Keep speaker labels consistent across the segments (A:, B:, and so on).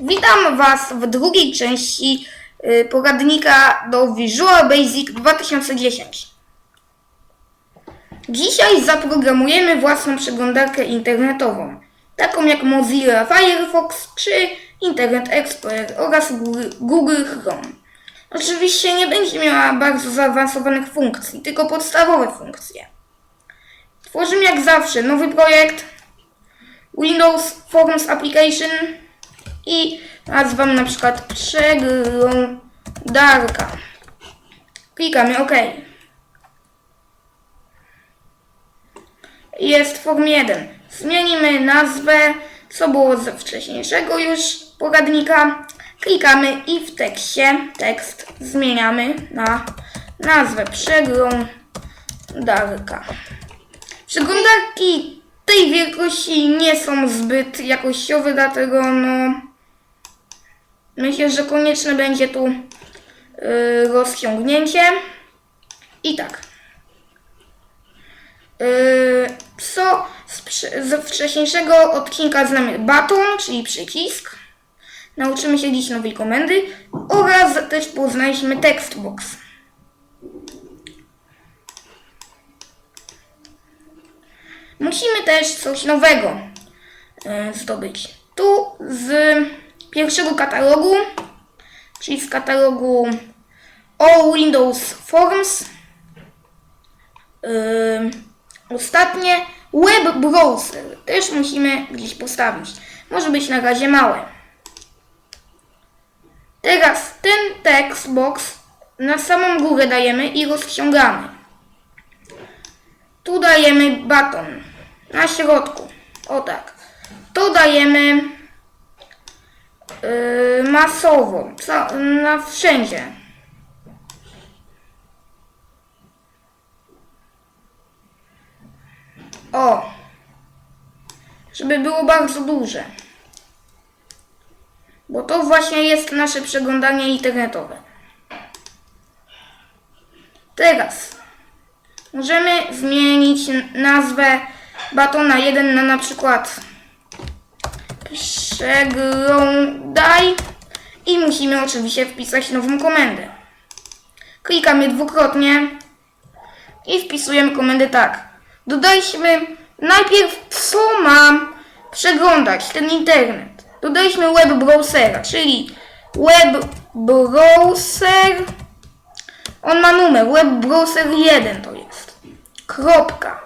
A: Witam Was w drugiej części y, poradnika do Visual Basic 2010. Dzisiaj zaprogramujemy własną przeglądarkę internetową, taką jak Mozilla Firefox czy Internet Explorer oraz Google- Google Chrome. Oczywiście nie będzie miała bardzo zaawansowanych funkcji, tylko podstawowe funkcje. Tworzymy jak zawsze nowy projekt Windows Forms Application i nazwam na przykład przeglądarka. Klikamy OK. Jest form 1. Zmienimy nazwę, co było ze wcześniejszego już poradnika. Klikamy i w tekście tekst zmieniamy na nazwę przeglądarka. Przeglądarki tej wielkości nie są zbyt jakościowe, dlatego no myślę, że konieczne będzie tu yy, rozciągnięcie. I tak. Yy, co z, wcześniejszego odcinka znamy baton, czyli przycisk. Nauczymy się dziś nowej komendy oraz też poznaliśmy textbox. Musimy też coś nowego e, zdobyć. Tu z pierwszego katalogu, czyli z katalogu All Windows Forms, yy, ostatnie Web Browser też musimy gdzieś postawić. Może być na razie małe. Teraz ten text box na samą górę dajemy i rozciągamy. Tu dajemy baton na środku. O tak. To dajemy yy, masowo, na wszędzie. O. Żeby było bardzo duże. Bo to właśnie jest nasze przeglądanie internetowe. Teraz Możemy zmienić nazwę batona 1 na na przykład przeglądaj i musimy oczywiście wpisać nową komendę. Klikamy dwukrotnie i wpisujemy komendę tak. Dodaliśmy najpierw co ma przeglądać ten internet. Dodaliśmy web browsera, czyli web browser on ma numer, web browser 1 to jest. Kropka.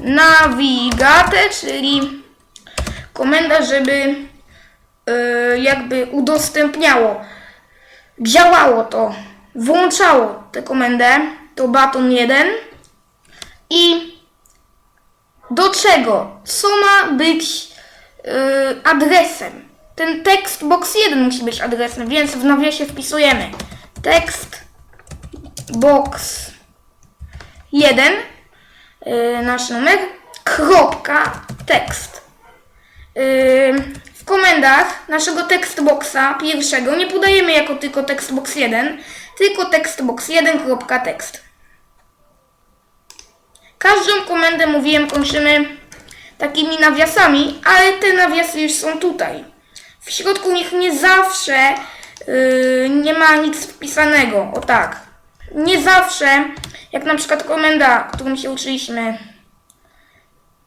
A: Navigator, czyli komenda, żeby yy, jakby udostępniało, działało to, włączało tę komendę, to baton 1 i do czego, co ma być yy, adresem. Ten text box 1 musi być adresem, więc w nawiasie wpisujemy. Tekst box 1 yy, nasz numer kropka tekst w komendach naszego textboxa pierwszego nie podajemy jako tylko textbox 1 tylko textbox 1 kropka tekst. Każdą komendę mówiłem kończymy takimi nawiasami ale te nawiasy już są tutaj. W środku nich nie zawsze yy, nie ma nic wpisanego o tak. Nie zawsze, jak na przykład komenda, którą się uczyliśmy,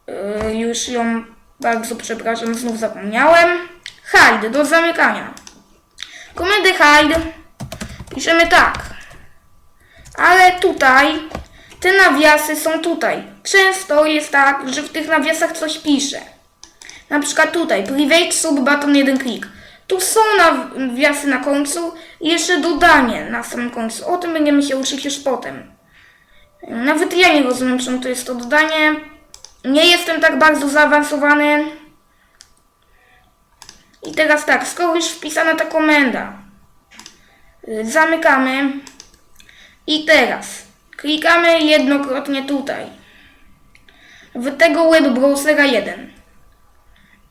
A: yy, już ją bardzo przepraszam, znów zapomniałem. Hide do zamykania. Komendę hide piszemy tak. Ale tutaj te nawiasy są tutaj. Często jest tak, że w tych nawiasach coś pisze. Na przykład tutaj, private sub button jeden klik. Tu są nawiasy na końcu i jeszcze dodanie na samym końcu. O tym będziemy się uczyć już potem. Nawet ja nie rozumiem, czemu to jest to dodanie. Nie jestem tak bardzo zaawansowany. I teraz tak, skoro już wpisana ta komenda, zamykamy i teraz klikamy jednokrotnie tutaj w tego web browsera 1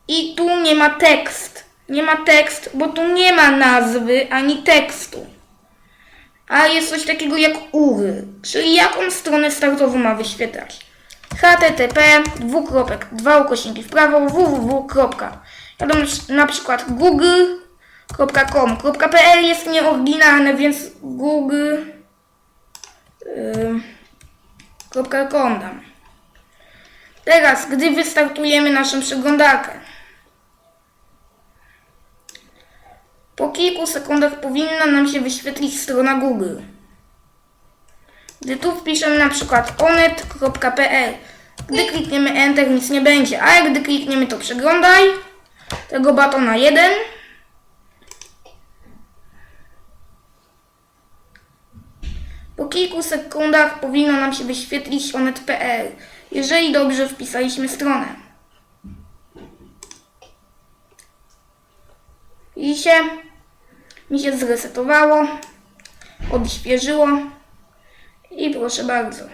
A: i tu nie ma tekst. Nie ma tekst, bo tu nie ma nazwy ani tekstu. A jest coś takiego jak URL, czyli jaką stronę startową ma wyświetlać. Http dwukropek, dwa ukośniki w prawo www. Dam na przykład google .com. .pl jest nieoryginalne, więc Google yy, dam. Teraz, gdy wystartujemy naszą przeglądarkę, po kilku sekundach powinna nam się wyświetlić strona Google. Gdy tu wpiszemy na przykład onet.pl, gdy klikniemy Enter nic nie będzie, ale gdy klikniemy to przeglądaj, tego batona 1, po kilku sekundach powinno nam się wyświetlić onet.pl, jeżeli dobrze wpisaliśmy stronę. Widzicie? Mi się zresetowało, odświeżyło i proszę bardzo.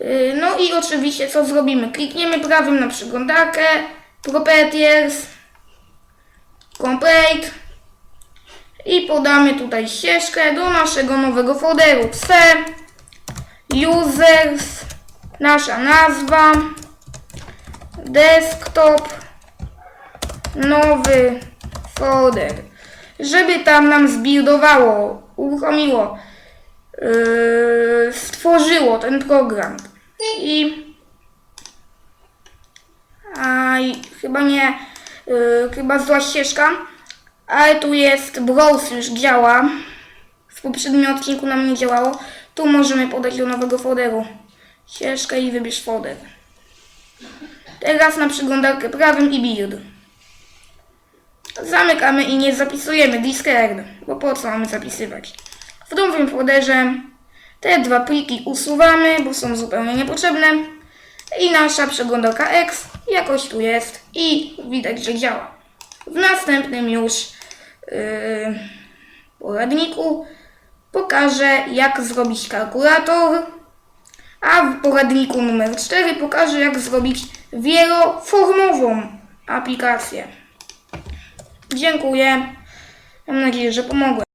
A: Yy, No i oczywiście co zrobimy? Klikniemy prawym na przeglądarkę, Properties, Complete. I podamy tutaj ścieżkę do naszego nowego folderu. C, Users, nasza nazwa, Desktop, nowy folder, żeby tam nam zbuildowało, uruchomiło, yy, stworzyło ten program. I a chyba nie, yy, chyba zła ścieżka, ale tu jest browse już działa. W poprzednim odcinku nam nie działało. Tu możemy podać do nowego folderu ścieżkę i wybierz folder. Teraz na przeglądarkę prawym i build. Zamykamy i nie zapisujemy discard, bo po co mamy zapisywać? W nowym folderze te dwa pliki usuwamy, bo są zupełnie niepotrzebne. I nasza przeglądarka X jakoś tu jest i widać, że działa. W następnym już yy, poradniku pokażę, jak zrobić kalkulator, a w poradniku numer 4 pokażę, jak zrobić wieloformową aplikację. Dziękuję. Mam nadzieję, że pomogłem.